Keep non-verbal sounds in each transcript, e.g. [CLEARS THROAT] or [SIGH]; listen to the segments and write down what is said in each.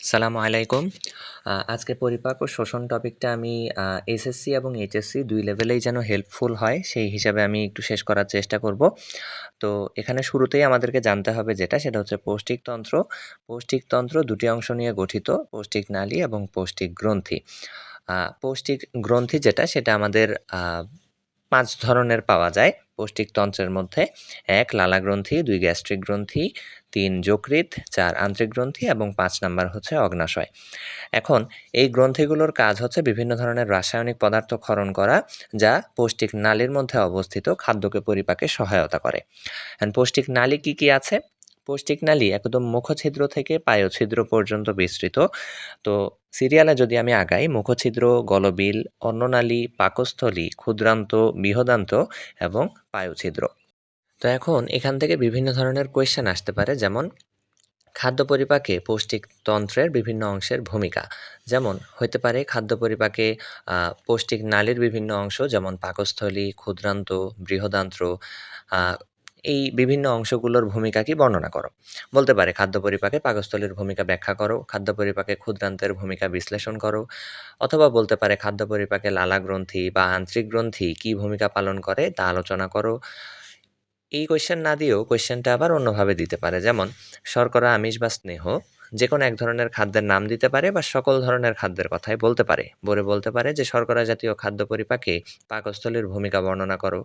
সালামু আলাইকুম আজকে পরিপাক ও শোষণ টপিকটা আমি এসএসসি এবং এইচএসসি দুই লেভেলেই যেন হেল্পফুল হয় সেই হিসাবে আমি একটু শেষ করার চেষ্টা করব। তো এখানে শুরুতেই আমাদেরকে জানতে হবে যেটা সেটা হচ্ছে পৌষ্টিকতন্ত্র। পৌষ্টিকতন্ত্র দুটি অংশ নিয়ে গঠিত পৌষ্টিক নালী এবং পৌষ্টিক গ্রন্থি। পৌষ্টিক গ্রন্থি যেটা সেটা আমাদের পাঁচ ধরনের পাওয়া যায় পৌষ্টিকতন্ত্রের মধ্যে। ১ লালাগ্রন্থি, দুই গ্যাস্ট্রিক গ্রন্থি, ৩ যকৃৎ, ৪ আন্ত্রিক গ্রন্থি এবং পাঁচ নাম্বার হচ্ছে অগ্নাশয়। এখন এই গ্রন্থিগুলোর কাজ হচ্ছে বিভিন্ন ধরনের রাসায়নিক পদার্থ ক্ষরণ করা যা পৌষ্টিক নালীর মধ্যে অবস্থিত খাদ্যকে পরিপাকে সহায়তা করে। পৌষ্টিক নালী কী, কী আছে? পৌষ্টিক নালী একদম মুখছিদ্র থেকে পায়ুছিদ্র পর্যন্ত বিস্তৃত। তো সিরিয়ালে যদি আমি আগাই মুখছিদ্র, গলবিল, অন্ননালী, পাকস্থলী, ক্ষুদ্রান্ত, বৃহদান্ত এবং পায়ুছিদ্র। তো এখন এখান থেকে বিভিন্ন ধরনের কোয়েশ্চেন আসতে পারে, যেমন খাদ্য পরিপাকে পৌষ্টিকতন্ত্রের বিভিন্ন অংশের ভূমিকা। যেমন হইতে পারে খাদ্য পরিপাকে পৌষ্টিক নালীর বিভিন্ন অংশ, যেমন পাকস্থলী, ক্ষুদ্রান্ত, বৃহদান্ত্র এই বিভিন্ন অংশগুলোর ভূমিকা কি বর্ণনা করো? বলতে পারে খাদ্য পরিপাকে পাকস্থলীর ভূমিকা ব্যাখ্যা করো, খাদ্য পরিপাকে ক্ষুদ্রান্তের ভূমিকা বিশ্লেষণ করো, অথবা বলতে পারে খাদ্য পরিপাকে লালা গ্রন্থি বা আন্তরিক গ্রন্থি কি ভূমিকা পালন করে তা আলোচনা করো এই কোয়েশ্চেন না দিয়েও কোয়েশ্চেনটা আবার অন্যভাবে দিতে পারে। যেমন, শর্করা, আমিষ বা স্নেহ যে কোনো এক ধরনের খাদ্যের নাম দিতে পারে বা সকল ধরনের খাদ্যের কথাই বলতে পারে। বলে বলতে পারে যে, শর্করা জাতীয় খাদ্য পরিপাকে পাকস্থলীর ভূমিকা বর্ণনা করো।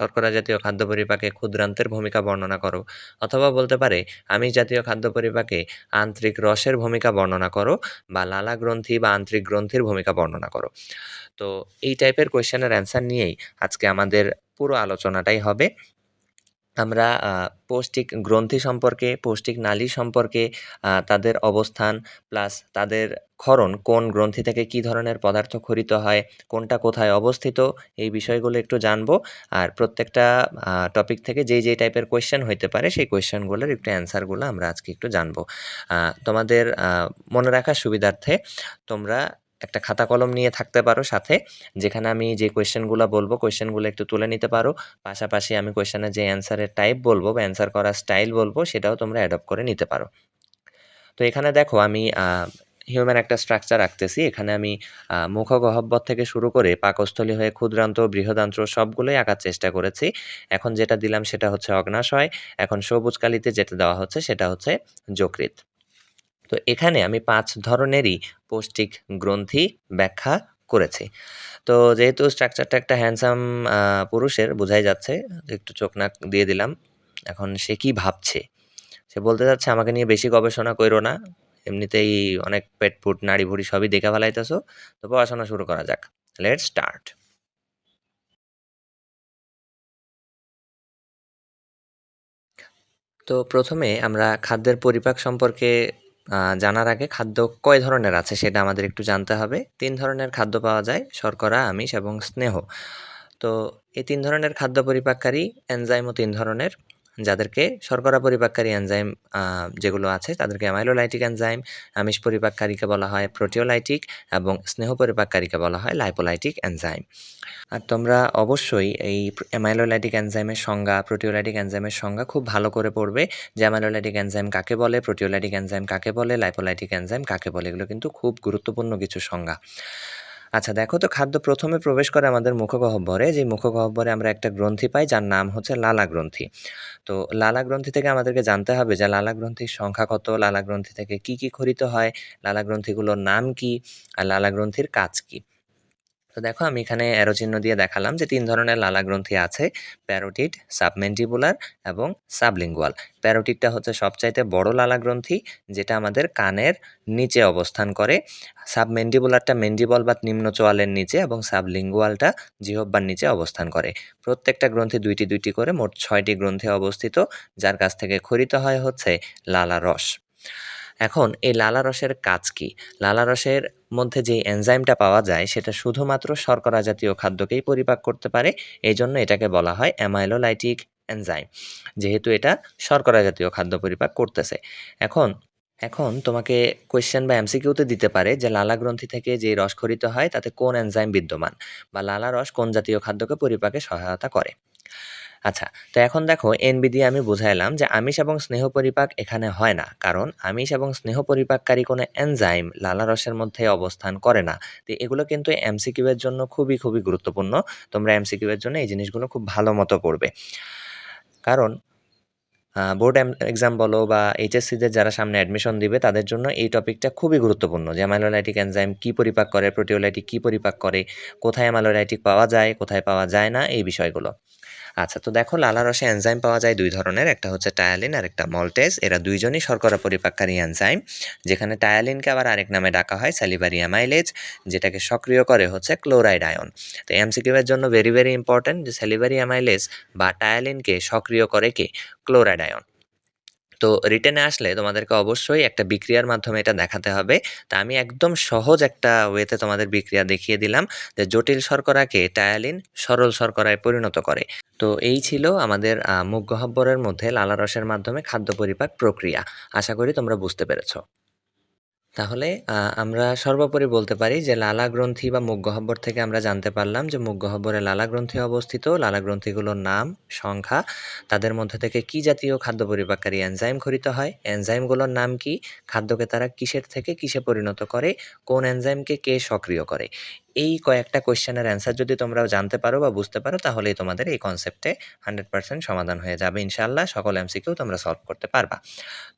শর্করা জাতীয় খাদ্য পরিপাকে ক্ষুদ্রান্তের ভূমিকা বর্ণনা করো। অথবা বলতে পারে, আমিষ জাতীয় খাদ্য পরিপাকে আন্তরিক রসের ভূমিকা বর্ণনা করো বা লালা গ্রন্থি বা আন্তরিক গ্রন্থির ভূমিকা বর্ণনা করো। তো এই টাইপের কোয়েশ্চেনের অ্যান্সার নিয়েই আজকে আমাদের পুরো আলোচনাটাই হবে। আমরা পৌষ্টিক গ্রন্থি সম্পর্কে, পৌষ্টিক নালী সম্পর্কে তাদের অবস্থান, প্লাস তাদের ক্ষরণ, কোন গ্রন্থি থেকে কি ধরনের পদার্থ খরিত হয়, কোনটা কোথায় অবস্থিত, এই বিষয়গুলো একটু জানব। আর প্রত্যেকটা টপিক থেকে যেই যেই টাইপের কোয়েশ্চেন হইতে পারে, সেই কোয়েশ্চেনগুলোর একটু অ্যান্সারগুলো আমরা আজকে একটু জানব। তোমাদের মনে রাখার সুবিধার্থে তোমরা একটা খাতা কলম নিয়ে থাকতে পারো সাথে, যেখানে আমি যে কোয়েশ্চেনগুলো বলব কোয়েশ্চেনগুলো একটু তুলে নিতে পারো। পাশাপাশি আমি কোয়েশ্চেনের যে অ্যান্সারের টাইপ বলব বা অ্যান্সার করার স্টাইল বলব, সেটাও তোমরা অ্যাডপ্ট করে নিতে পারো। তো এখানে দেখো আমি হিউম্যান একটা স্ট্রাকচার রাখতেছি এখানে আমি মুখ গহব্বর থেকে শুরু করে পাকস্থলী হয়ে ক্ষুদ্রান্ত, বৃহদান্ত্র সবগুলোই আঁকার চেষ্টা করেছি। এখন যেটা দিলাম সেটা হচ্ছে অগ্নাশয়। এখন সবুজ কালিতে যেটা দেওয়া হচ্ছে সেটা হচ্ছে যকৃত তো এখানে আমি পাঁচ ধরনেরই পৌষ্টিক গ্রন্থি ব্যাখ্যা করেছি। তো যেহেতু স্ট্রাকচারটা একটা হ্যান্ডসাম পুরুষের, বোঝাই যাচ্ছে, একটু চোখ নাক দিয়ে দিলাম, এখন সে কি ভাবছে? সে বলতে যাচ্ছে আমাকে নিয়ে বেশি গবেষণা করো না, এমনিতেই অনেক পেট ফুট নাড়ি ভুড়ি সবই দেখে ফেলাইতেছো, তো পড়াশোনা শুরু করা যাক। লেট স্টার্ট তো প্রথমে আমরা খাদ্যের পরিপাক সম্পর্কে জানার আগে খাদ্য কয় ধরনের আছে সেটা আমাদের একটু জানতে হবে। তিন ধরনের খাদ্য পাওয়া যায়, শর্করা, আমিষ এবং স্নেহ। তো এই তিন ধরনের খাদ্য পরিপাককারী, এনজাইমও তিন ধরনের। যাদেরকে শর্করা পরিপাককারী এনজাইম যেগুলো আছে, তাদেরকে অ্যামাইলোলাইটিক এনজাইম আমিষ পরিপাককারীকে বলা হয় প্রোটিওলাইটিক এবং স্নেহ পরিপাককারীকে বলা হয় লাইপোলাইটিক এনজাইম আর তোমরা অবশ্যই এই অ্যামাইলোলাইটিক এনজাইমের সংজ্ঞা প্রোটিওলাইটিক এনজাইমের সংজ্ঞা খুব ভালো করে পড়বে, যে অ্যামাইলোলাইটিক এনজাইম কাকে বলে প্রোটিওলাইটিক এনজাইম কাকে বলে লাইপোলাইটিক এনজাইম কাকে বলে, এগুলো কিন্তু খুব গুরুত্বপূর্ণ কিছু সংজ্ঞা। আচ্ছা দেখো তো খাদ্য প্রথমে প্রবেশ করে আমাদের মুখগহ্বরে। যে মুখগহ্বরে আমরা একটা গ্রন্থি পাই, যার নাম হচ্ছে লালা গ্রন্থি। তো লালা গ্রন্থি থেকে আমাদেরকে জানতে হবে যে লালা গ্রন্থির সংখ্যা কত, লালা গ্রন্থি থেকে কি কি খরিত হয়, লালা গ্রন্থিগুলোর নাম কি, আর লালা গ্রন্থির কাজ কী। তো দেখো, আমি এখানে অ্যারো চিহ্ন দিয়ে দেখালাম যে তিন ধরনের লালা গ্রন্থি আছে। প্যারোটিড সাবমেন্টিবুলার এবং সাবলিঙ্গুয়াল প্যারোটিডটা হচ্ছে সবচাইতে বড় লালা গ্রন্থি, যেটা আমাদের কানের নিচে অবস্থান করে। সাবমেন্ডিবুলারটা মেন্ডিবল বা নিম্ন চোয়ালের নিচে এবং সাবলিঙ্গুয়ালটা জিহব্বার নিচে অবস্থান করে। প্রত্যেকটা গ্রন্থি দুইটি দুইটি করে মোট ছয়টি গ্রন্থে অবস্থিত, যার কাছ থেকে খরিত হয় হচ্ছে লালা রস। এখন, এই লালা রসের কাজ কি? লালা রসের মধ্যে যে এনজাইমটা পাওয়া যায়, সেটা শুধুমাত্র শর্করা জাতীয় খাদ্যকেই পরিপাক করতে পারে। এই জন্য এটাকে বলা হয় অ্যামাইলোলাইটিক এনজাইম যেহেতু এটা শর্করা জাতীয় খাদ্য পরিপাক করতেছে। এখন এখন তোমাকে কোয়েশ্চেন বা এমসিকিউতে দিতে পারে যে লালা গ্রন্থি থেকে যে রস খরিত হয়, তাতে কোন এনজাইম বিদ্যমান? বা লালা রস কোন জাতীয় খাদ্যকে পরিপাকে সহায়তা করে? আচ্ছা তো এখন দেখো, এনবি দিয়ে আমি বুঝাইলাম যে আমিষ এবং স্নেহ পরিপাক এখানে হয় না। কারণ আমিষ এবং স্নেহ পরিপাককারী কোনো এনজাইম লালারসের মধ্যে অবস্থান করে না। তো এগুলো কিন্তু এমসিকিউ এর জন্য খুবই খুবই গুরুত্বপূর্ণ। তোমরা এমসিকিউ এর জন্য এই জিনিসগুলো খুব ভালো মতো পড়বে। কারণ বোর্ড এক্সাম বলো বা এইচএসসিদের যারা সামনে অ্যাডমিশন দিবে, তাদের জন্য এই টপিকটা খুবই গুরুত্বপূর্ণ যে অ্যামাইলোলাইটিক এনজাইম কী পরিপাক করে প্রোটিওলাইটিক কী পরিপাক করে, কোথায় অ্যামাইলোলাইটিক পাওয়া যায়, কোথায় পাওয়া যায় না, এই বিষয়গুলো। আচ্ছা তো দেখো লালা রসে এনজাইম পাওয়া যায় দুই ধরনের, একটা হচ্ছে টায়ালিন আর একটা মল্টেজ এরা দুইজনই শর্করা পরিপাককারী এনজাইম যেখানে টায়ালিনকে আবার আরেক নামে ডাকা হয় স্যালিভারি অ্যামাইলেজ যেটাকে সক্রিয় করে হচ্ছে ক্লোরাইড আয়ন তো এমসিকিউয়ের জন্য ভেরি ভেরি ইম্পর্ট্যান্ট যে স্যালিভারি অ্যামাইলেজ বা টায়ালিনকে সক্রিয় করে কে? ক্লোরাইড আয়ন তো রিটেনে আসলে তোমাদেরকে অবশ্যই একটা বিক্রিয়ার মাধ্যমে এটা দেখাতে হবে। তা আমি একদম সহজ একটা ওয়েতে তোমাদের বিক্রিয়া দেখিয়ে দিলাম যে জটিল শর্করাকে টায়ালিন সরল শর্করায় পরিণত করে। তো এই ছিল আমাদের মুখ গহব্বরের মধ্যে লালারসের মাধ্যমে খাদ্য পরিপাক প্রক্রিয়া। আশা করি তোমরা বুঝতে পেরেছ। তাহলে আমরা সর্বোপরি বলতে পারি যে লালা গ্রন্থি বা মুখ গহ্বর থেকে আমরা জানতে পারলাম যে মুখ গহ্বরে লালা গ্রন্থি অবস্থিত। লালা গ্রন্থিগুলোর নাম, সংখ্যা, তাদের মধ্যে থেকে কি জাতীয় খাদ্য পরিপাককারী এনজাইম খরিত হয়, এনজাইমগুলোর নাম কি, খাদ্যকে তারা কিসের থেকে কিসে পরিণত করে, কোন এনজাইমকে কে সক্রিয় করে? এই কয়েকটা কোয়েশ্চেনের অ্যান্সার যদি তোমরাও জানতে পারো বা বুঝতে পারো, তাহলেই তোমাদের এই কনসেপ্টে হান্ড্রেড পার্সেন্ট সমাধান হয়ে যাবে ইনশাল্লাহ সকল এমসিকেও তোমরা সলভ করতে পারবা।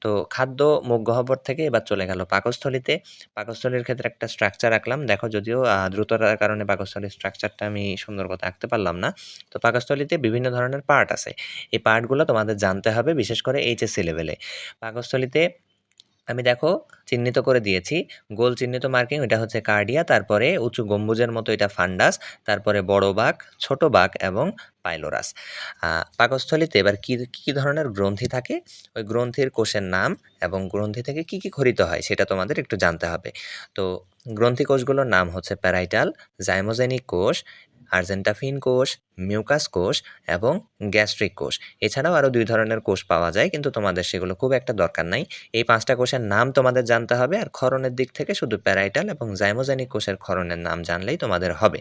তো খাদ্য মুখ গহ্বর থেকে এবার চলে গেল পাকস্থলিতে। পাকস্থলীর ক্ষেত্রে একটা স্ট্রাকচার রাখলাম দেখো যদিও দ্রুততার কারণে পাকস্থলীর স্ট্রাকচারটা আমি সুন্দর কথা আঁকতে পারলাম না। তো পাকস্থলীতে বিভিন্ন ধরনের পার্ট আছে। এই পার্টগুলো তোমাদের জানতে হবে, বিশেষ করে এইচএসসি লেভেলে পাকস্থলীতে আমি দেখো চিহ্নিত করে দিয়েছি। গোল চিহ্নিত মার্কিং এটা হচ্ছে কার্ডিয়া তারপরে উঁচু গম্বুজের মতো এটা ফান্ডাস তারপরে বড় বাঘ ছোট বাঘ এবং পাইলোরাস পাকস্থলিতে এবার কী কী ধরনের গ্রন্থি থাকে? ওই গ্রন্থির কোষের নাম এবং গ্রন্থি থেকে কি কি খরিত হয় সেটা তোমাদের একটু জানতে হবে। তো গ্রন্থি কোষগুলোর নাম হচ্ছে প্যারাইটাল জাইমোজেনিক কোষ আর্জেন্টাফিন কোষ, মিউকাস কোষ এবং গ্যাস্ট্রিক কোষ। এছাড়াও আরও দুই ধরনের কোষ পাওয়া যায়, কিন্তু তোমাদের সেগুলো খুব একটা দরকার নাই। এই পাঁচটা কোষের নাম তোমাদের জানতে হবে, আর ক্ষরণের দিক থেকে শুধু প্যারাইটাল এবং জাইমোজেনিক কোষের ক্ষরণের নাম জানলেই তোমাদের হবে।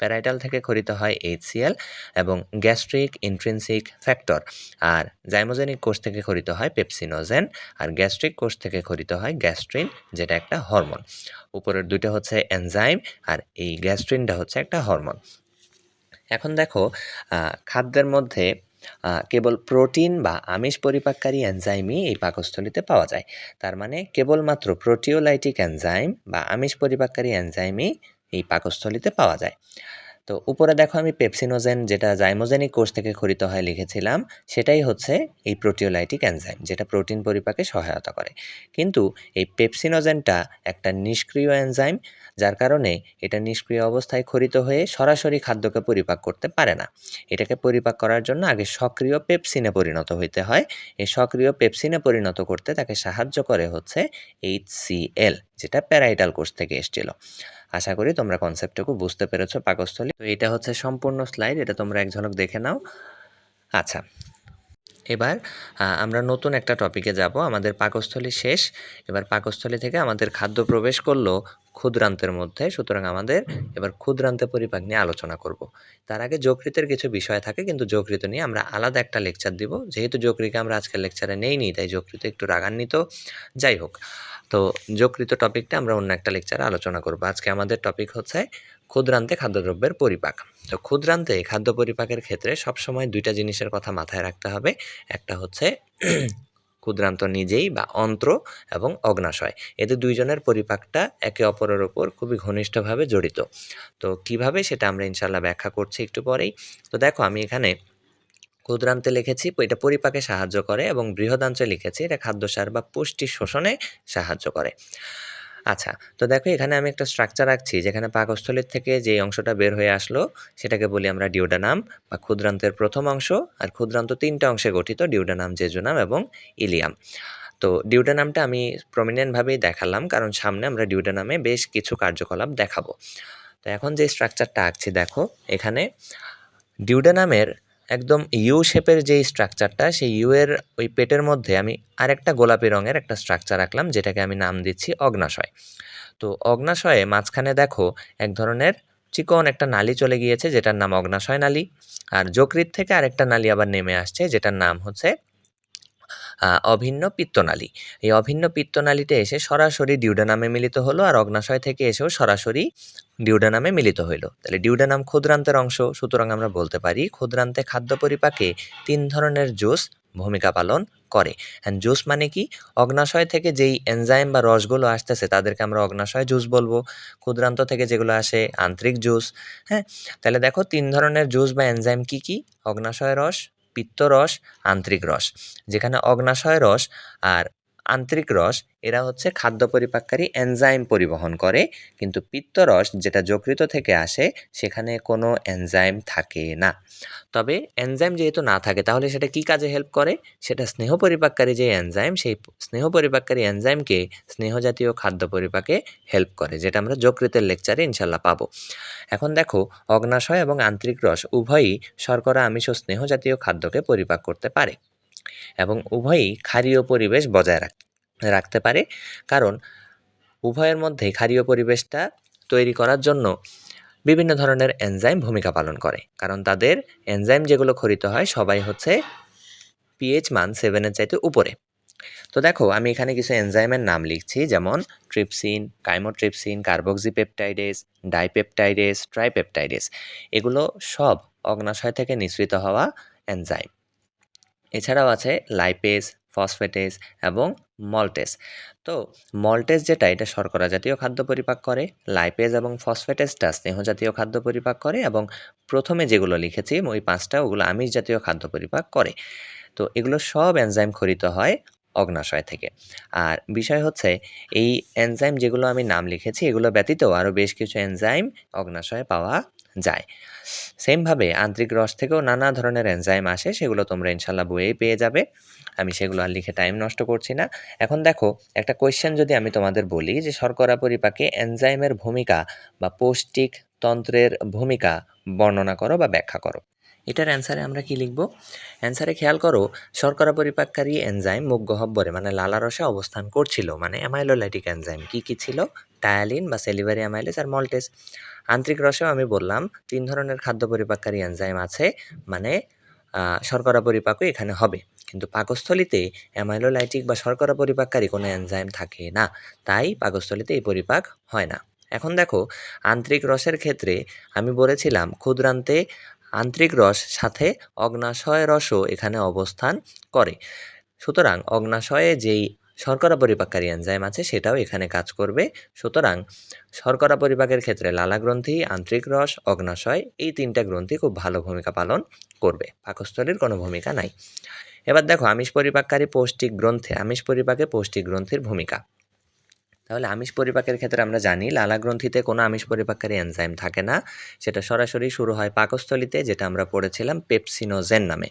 প্যারাইটাল থেকে খরিত হয় এইচসিএল এবং গ্যাস্ট্রিক ইন্ট্রিনসিক ফ্যাক্টর, আর জাইমোজেনিক কোষ থেকে খরিত হয় পেপসিনোজেন, আর গ্যাস্ট্রিক কোষ থেকে খরিত হয় গ্যাস্ট্রিন, যেটা একটা হরমোন। উপরের দুইটা হচ্ছে এনজাইম, আর এই গ্যাস্ট্রিনটা হচ্ছে একটা হরমোন। এখন দেখো খাদ্যের মধ্যে কেবল প্রোটিন বা আমিষ পরিপাককারী এনজাইমই এই পাকস্থলিতে পাওয়া যায়। তার মানে কেবলমাত্র প্রোটিওলাইটিক এনজাইম বা আমিষ পরিপাককারী এনজাইমই এই পাকস্থলিতে পাওয়া যায়। তো উপরে দেখো আমি পেপসিনোজেন, যেটা জাইমোজেনিক কোষ থেকে খরিত হয় লিখেছিলাম, সেটাই হচ্ছে এই প্রোটিওলাইটিক এনজাইম, যেটা প্রোটিন পরিপাকে সহায়তা করে। কিন্তু এই পেপসিনোজেনটা একটা নিষ্ক্রিয় এনজাইম, যার কারণে এটা নিষ্ক্রিয় অবস্থায় খরিত হয়ে সরাসরি খাদ্যকে পরিপাক করতে পারে না। এটাকে পরিপাক করার জন্য আগে সক্রিয় পেপসিনে পরিণত হইতে হয়। এই সক্রিয় পেপসিনে পরিণত করতে তাকে সাহায্য করে হচ্ছে এইচ যেটা প্যারাইটাল কোষ থেকে এসেছিল। আশা করি তোমরা কনসেপ্টটুকু বুঝতে পেরেছ পাকস্থলী। তো এটা হচ্ছে সম্পূর্ণ স্লাইড এটা তোমরা এক ঝলক দেখে নাও। আচ্ছা এবার আমরা নতুন একটা টপিকে যাব। আমাদের পাকস্থলী শেষ। এবার পাকস্থলী থেকে আমাদের খাদ্য প্রবেশ করল ক্ষুদ্রান্তের মধ্যে। সুতরাং আমাদের এবার ক্ষুদ্রান্তে পরিপাক নিয়ে আলোচনা করব। তার আগে যকৃতের কিছু বিষয় থাকে, কিন্তু যকৃত নিয়ে আমরা আলাদা একটা লেকচার দিব। যেহেতু যকৃকে আমরা আজকের লেকচারে নেইনি, তাই যকৃত একটু রাগান্বিত। যাই হোক তো যকৃত টপিকটা আমরা অন্য একটা লেকচারে আলোচনা করব। আজকে আমাদের টপিক হচ্ছে ক্ষুদ্রান্তে খাদ্যদ্রব্যের পরিপাক। তো ক্ষুদ্রান্তে খাদ্য পরিপাকের ক্ষেত্রে সবসময় দুইটা জিনিসের কথা মাথায় রাখতে হবে। একটা হচ্ছে [CLEARS THROAT] ক্ষুদ্রান্ত নিজেই বা অন্ত্র এবং অগ্নাশয়। এদের দুইজনের পরিপাকটা একে অপরের ওপর খুবই ঘনিষ্ঠভাবে জড়িত। তো কীভাবে সেটা আমরা ইনশাল্লাহ ব্যাখ্যা করছি একটু পরেই। তো দেখো আমি এখানে ক্ষুদ্রান্তে লিখেছি এটা পরিপাকে সাহায্য করে এবং বৃহদাঞ্চে লিখেছি, এটা খাদ্যসার বা পুষ্টি শোষণে সাহায্য করে। আচ্ছা তো দেখো এখানে আমি একটা স্ট্রাকচার রাখছি যেখানে পাকস্থলীর থেকে যে অংশটা বের হয়ে আসলো, সেটাকে বলি আমরা ডিউডানাম বা ক্ষুদ্রান্তের প্রথম অংশ, আর ক্ষুদ্রান্ত তিনটা অংশে গঠিত ডিউডানাম জেজুনাম এবং ইলিয়াম। তো ডিউডানামটা আমি প্রমিনেন্টভাবেই দেখালাম, কারণ সামনে আমরা ডিউডানামে বেশ কিছু কার্যকলাপ দেখাবো। তো এখন যে স্ট্রাকচারটা আঁকছি, দেখো এখানে ডিউডানামের একদম ইউ শেপের যে স্ট্রাকচারটা সেই ইউ এর ওই পেটের মধ্যে আমি আরেকটা গোলাপি রঙের একটা স্ট্রাকচার রাখলাম যেটাকে আমি নাম দিচ্ছি অগ্নাশয়। তো অগ্নাশয়ে মাঝখানে দেখো এক ধরনের চিকন একটা নালি চলে গিয়েছে, যেটার নাম অগ্নাশয় নালী। আর যকৃত থেকে আরেকটা নালী আবার নেমে আসছে, যেটার নাম হচ্ছে অভিন্ন পিত্তনালী। এই অভিন্ন পিত্তনালীতে এসে সরাসরি ডিউডানামে মিলিত হলো আর অগ্নাশয় থেকে এসেও সরাসরি ডিউডানামে মিলিত হইল। তাহলে ডিউডানাম ক্ষুদ্রান্তের অংশ, সুতরাং আমরা বলতে পারি ক্ষুদ্রান্তে খাদ্য পরিপাকে তিন ধরনের জুস ভূমিকা পালন করে। অ্যান্ড জুস মানে কি? অগ্নাশয় থেকে যেই এনজাইম বা রসগুলো আসতেছে, তাদেরকে আমরা অগ্নাশয় জুস বলব। ক্ষুদ্রান্ত থেকে যেগুলো আসে, আন্তরিক জুস হ্যাঁ? তাহলে দেখো তিন ধরনের জুস বা এনজাইম কি কি? অগ্নাশয় রস পিত্তরস আন্ত্রিক রস যেখানে অগ্নাশয় রস আর আন্তরিক রস, এরা হচ্ছে খাদ্য পরিপাককারী এনজাইম পরিবহন করে। কিন্তু পিত্তরস যেটা যকৃত থেকে আসে, সেখানে কোনো এনজাইম থাকে না। তবে এনজাইম যেহেতু না থাকে, তাহলে সেটা কি কাজে হেল্প করে? সেটা স্নেহ পরিপাককারী যে এনজাইম, সেই স্নেহ পরিপাককারী এনজাইমকে স্নেহ জাতীয় খাদ্য পরিপাকে হেল্প করে, যেটা আমরা যকৃতের লেকচারে ইনশাল্লাহ পাবো। এখন দেখো, অগ্নাশয় এবং আন্তরিক রস উভয়ই শর্করা, আমিষ ও স্নেহ জাতীয় খাদ্যকে পরিপাক করতে পারে। এবং উভয়ই ক্ষারীয় পরিবেশ বজায় রাখ, রাখতে পারে। কারণ উভয়ের মধ্যে ক্ষারীয় পরিবেশটা তৈরি করার জন্য বিভিন্ন ধরনের এনজাইম ভূমিকা পালন করে। কারণ তাদের এনজাইম যেগুলো খরিত হয় সবাই হচ্ছে পিএইচ মান সেভেনের চাইতে উপরে। তো দেখো, আমি এখানে কিছু এনজাইমের নাম লিখছি, যেমন trypsin chymotrypsin carboxypeptidase dipeptidase tripeptidase এগুলো সব অগ্নাশয় থেকে নিঃসৃত হওয়া এনজাইম এছাড়াও আছে লাইপেস ফসফেটেস এবং মল্টেস তো মল্টেস যেটা, এটা শর্করা জাতীয় খাদ্য পরিপাক করে। লাইপেজ এবং ফসফেটেসটা স্নেহ জাতীয় খাদ্য পরিপাক করে এবং প্রথমে যেগুলো লিখেছি, ওই পাঁচটা, ওগুলো আমিষ জাতীয় খাদ্য পরিপাক করে। তো এগুলো সব এনজাইম খরিত হয় অগ্নাশয় থেকে। আর বিষয় হচ্ছে, এই এনজাইম যেগুলো আমি নাম লিখেছি, এগুলো ব্যতীত আরও বেশ কিছু এনজাইম অগ্নাশয়ে পাওয়া যায়। সেমভাবে আন্তরিক রস থেকেও নানা ধরনের এনজাইম আসে, সেগুলো তোমরা ইনশাল্লাহ বইয়েই পেয়ে যাবে। আমি সেগুলো আর লিখে টাইম নষ্ট করছি না। এখন দেখো, একটা কোয়েশ্চেন যদি আমি তোমাদের বলি যে শর্করা পরিপাকে এনজাইমের ভূমিকা বা পৌষ্টিক তন্ত্রের ভূমিকা বর্ণনা করো বা ব্যাখ্যা করো। এটার অ্যান্সারে আমরা কি লিখব? অ্যান্সারে খেয়াল করো, শর্করা পরিপাককারী এনজাইম মুখ গহব্বরে মানে লালারসে অবস্থান করছিল মানে অ্যামাইলোলাইটিক এনজাইম কি কি ছিল? টায়ালিন বা সেলিভারি অ্যামাইলেস আর মল্টেস আন্তরিক রসেও আমি বললাম, তিন ধরনের খাদ্য পরিপাককারী এনজাইম আছে মানে শর্করা পরিপাকও এখানে হবে। কিন্তু পাকস্থলিতে অ্যামাইলোলাইটিক বা শর্করা পরিপাককারী কোনো এনজাইম থাকে না, তাই পাকস্থলিতে এই পরিপাক হয় না। এখন দেখো, আন্তরিক রসের ক্ষেত্রে আমি বলেছিলাম, ক্ষুদ্রান্তে আন্তরিক রস সাথে অগ্নাশয় রসও এখানে অবস্থান করে। সুতরাং অগ্নাশয়ে যেই শর্করা পরিপাককারী এনজাইম আছে, সেটাও এখানে কাজ করবে। সুতরাং শর্করা পরিপাকের ক্ষেত্রে লালা গ্রন্থি আন্তরিক রস, অগ্নাশয় এই তিনটা গ্রন্থি খুব ভালো ভূমিকা পালন করবে। পাকস্থলীর কোনো ভূমিকা নাই। এবার দেখো, আমিষ পরিপাককারী পৌষ্টিক গ্রন্থে, আমিষ পরিপাকে পৌষ্টিক গ্রন্থির ভূমিকা। তাহলে আমিষ পরিপাকের ক্ষেত্রে আমরা জানি লালা গ্রন্থিতে কোনো আমিষ পরিপাককারী এনজাইম থাকে না। সেটা সরাসরি শুরু হয় পাকস্থলিতে, যেটা আমরা পড়েছিলাম পেপসিনোজেন নামে।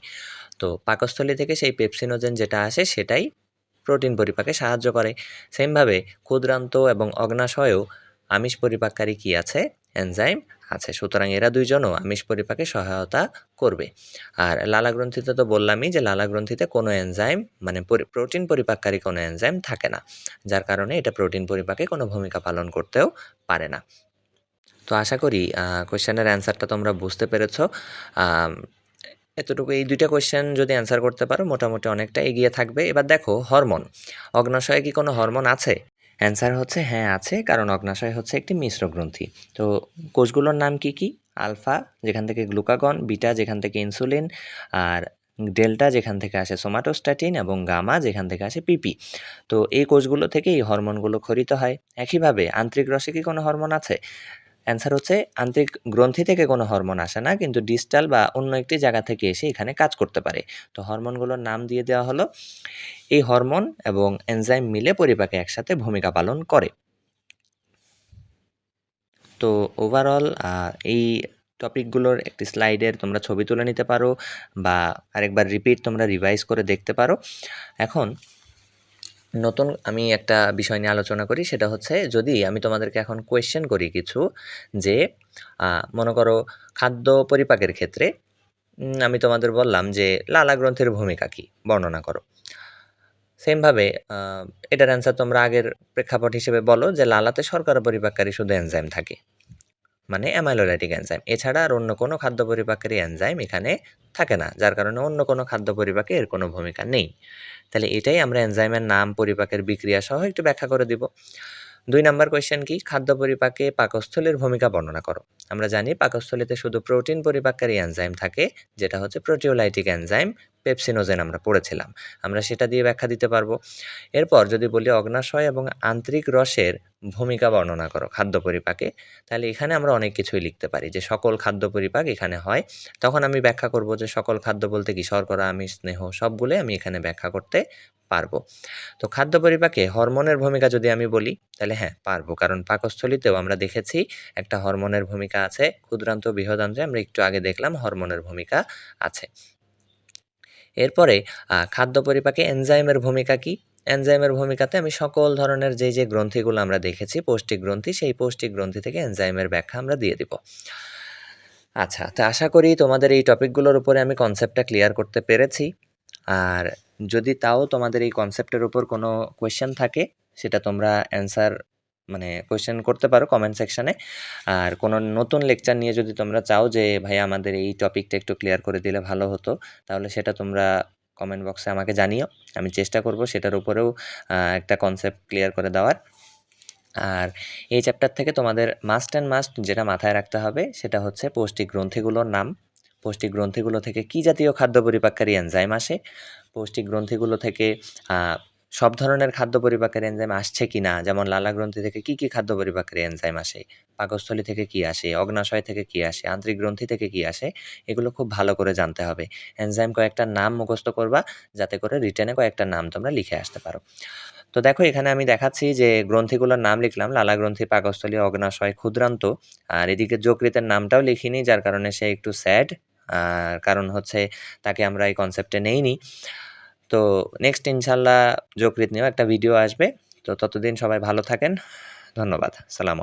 তো পাকস্থলী থেকে সেই পেপসিনোজেন যেটা আসে, সেটাই প্রোটিন পরিপাকে সাহায্য করে। সেমভাবে ক্ষুদ্রান্ত এবং অগ্নাশয়েও আমিষ পরিপাককারী কী আছে? এনজাইম আছে। সুতরাং এরা দুইজনও আমিষ পরিপাকে সহায়তা করবে। আর লালা গ্রন্থিতে তো বললামই যে লালা গ্রন্থিতে কোনো এনজাইম মানে পরি- প্রোটিন পরিপাককারী কোনো এনজাইম থাকে না। যার কারণে এটা প্রোটিন পরিপাকে কোনো ভূমিকা পালন করতেও পারে না। তো আশা করি কোয়েশ্চেনের অ্যান্সারটা তোমরা বুঝতে পেরেছ। এতটুকু এই দুইটা কোয়েশ্চেন যদি অ্যান্সার করতে পারো, মোটামুটি অনেকটা এগিয়ে থাকবে। এবার দেখো, হরমোন। অগ্নাশয়ে কি কোনো হরমোন আছে? অ্যান্সার হচ্ছে হ্যাঁ আছে, কারণ অগ্নাশয় হচ্ছে একটি মিশ্র গ্রন্থি। তো কোষগুলোর নাম কি কি? আলফা, যেখান থেকে গ্লুকাগন, বিটা, যেখান থেকে ইনসুলিন, আর ডেল্টা, যেখান থেকে আসে সোমাটোস্ট্যাটিন এবং গামা, যেখান থেকে আসে পিপি। তো এই কোষগুলো থেকে এই হরমোনগুলো খরিত হয়। একইভাবে, আন্তরিক রসে কি কোনো হরমোন আছে? অ্যান্সার হচ্ছে আন্তরিক গ্রন্থি থেকে কোনো হরমোন আসে না, কিন্তু ডিস্টাল বা অন্য একটি জায়গা থেকে এসে এখানে কাজ করতে পারে। তো হরমোনগুলোর নাম দিয়ে দেওয়া হলো। এই হরমোন এবং এনজাইম মিলে পরিপাকে একসাথে ভূমিকা পালন করে। তো ওভারঅল এই টপিকগুলোর একটি স্লাইডের তোমরা ছবি তুলে নিতে পারো বা আরেকবার রিপিট তোমরা রিভাইজ করে দেখতে পারো। এখন নতুন আমি একটা বিষয় নিয়ে আলোচনা করি, সেটা হচ্ছে যদি আমি তোমাদেরকে এখন কোয়েশ্চেন করি কিছু যে মনে করো খাদ্য পরিপাকের ক্ষেত্রে আমি তোমাদের বললাম যে লালা গ্রন্থের ভূমিকা কি, বর্ণনা করো। সেমভাবে এটার অ্যান্সার তোমরা আগের প্রেক্ষাপট হিসেবে বলো যে লালাতে শর্করা পরিপাককারী শুধু এনজাইম থাকে। মানে অ্যামাইলোলাইটিক এনজাইম এছাড়া আর অন্য কোনো খাদ্য পরিপাকের এনজাইম এখানে থাকে না, যার কারণে অন্য কোনো খাদ্য পরিপাকে এর কোনো ভূমিকা নেই। তাহলে এটাই আমরা এনজাইমের নাম, পরিপাকের বিক্রিয়া সহ একটু ব্যাখ্যা করে দিব। দুই নম্বর কোয়েশ্চেন কি? খাদ্য পরিপাকে পাকস্থলীর ভূমিকা বর্ণনা করো। আমরা জানি পাকস্থলীতে শুধু প্রোটিন পরিপাককারী এনজাইম থাকে, যেটা হচ্ছে প্রোটিওলাইটিক এনজাইম পেপসিনোজেন আমরা পড়েছিলাম। আমরা সেটা দিয়ে ব্যাখ্যা দিতে পারব। এরপর যদি বলি অগ্নাশয় এবং আন্তরিক রসের ভূমিকা বর্ণনা করো খাদ্য পরিপাকে, তাহলে এখানে আমরা অনেক কিছুই লিখতে পারি। যে সকল খাদ্য পরিপাক এখানে হয়, তখন আমি ব্যাখ্যা করব যে সকল খাদ্য বলতে কি? শর্করা, আমিষ, স্নেহ সবগুলোই আমি এখানে ব্যাখ্যা করতে পারব। তো খাদ্য পরিপাকে হরমোনের ভূমিকা যদি আমি বলি, তাহলে হ্যাঁ পারব। কারণ পাকস্থলিতেও আমরা দেখেছি একটা হরমোনের ভূমিকা আছে, ক্ষুদ্রান্ত বৃহদান্ত্রে আমরা একটু আগে দেখলাম হরমোনের ভূমিকা আছে। এরপরে খাদ্য পরিপাকে এনজাইমের ভূমিকা কি? এনজাইমের ভূমিকাতে আমি সকল ধরনের যে যে গ্রন্থিগুলো আমরা দেখেছি, পৌষ্টিক গ্রন্থি, সেই পৌষ্টিক গ্রন্থি থেকে এনজাইমের ব্যাখ্যা আমরা দিয়ে দিব। আচ্ছা তো আশা করি তোমাদের এই টপিকগুলোর উপরে আমি কনসেপ্টটা ক্লিয়ার করতে পেরেছি। আর যদি তাও তোমাদের এই কনসেপ্টের উপর কোনো কোয়েশ্চেন থাকে, সেটা তোমরা অ্যান্সার মানে কোয়েশ্চেন করতে পারো কমেন্ট সেকশানে আর কোনো নতুন লেকচার নিয়ে যদি তোমরা চাও যে ভাই আমাদের এই টপিকটা একটু ক্লিয়ার করে দিলে ভালো হতো তাহলে সেটা তোমরা কমেন্ট বক্সে আমাকে জানিও। আমি চেষ্টা করব সেটার উপরেও একটা কনসেপ্ট ক্লিয়ার করে দেওয়ার। আর এই চ্যাপ্টার থেকে তোমাদের মাস্ট অ্যান্ড মাস্ট যেটা মাথায় রাখতে হবে, সেটা হচ্ছে পৌষ্টিক গ্রন্থিগুলোর নাম। পৌষ্টিক গ্রন্থিগুলো থেকে কী জাতীয় খাদ্য পরিপাককারী এনজাইম আসে? পৌষ্টিক গ্রন্থিগুলো থেকে সব ধরনের খাদ্য পরিপাকের এনজাইম আসছে কি না যেমন লালা গ্রন্থি থেকে কি কি খাদ্য পরিপাকের এনজাইম আসে? পাকস্থলী থেকে কি আসে? অগ্নাশয় থেকে কি আসে? আন্তরিক গ্রন্থি থেকে কি আসে? এগুলো খুব ভালো করে জানতে হবে। এনজাইম কয়েকটা নাম মুখস্থ করবা, যাতে করে রিটেনে কয়েকটা নাম তোমরা লিখে আসতে পারো। তো দেখো, এখানে আমি দেখাচ্ছি যে গ্রন্থিগুলোর নাম লিখলাম লালা গ্রন্থি পাকস্থলী, অগ্নাশয়, ক্ষুদ্রান্ত। আর এদিকে যকৃতের নামটাও লিখিনি, যার কারণে সে একটু স্যাড আর কারণ হচ্ছে তাকে আমরা এই কনসেপ্টে নেইনি। তো নেক্সট ইনশাল্লাহ যকৃত নিয়েও একটা ভিডিও আসবে। তো ততদিন সবাই ভালো থাকেন। ধন্যবাদ। সালাম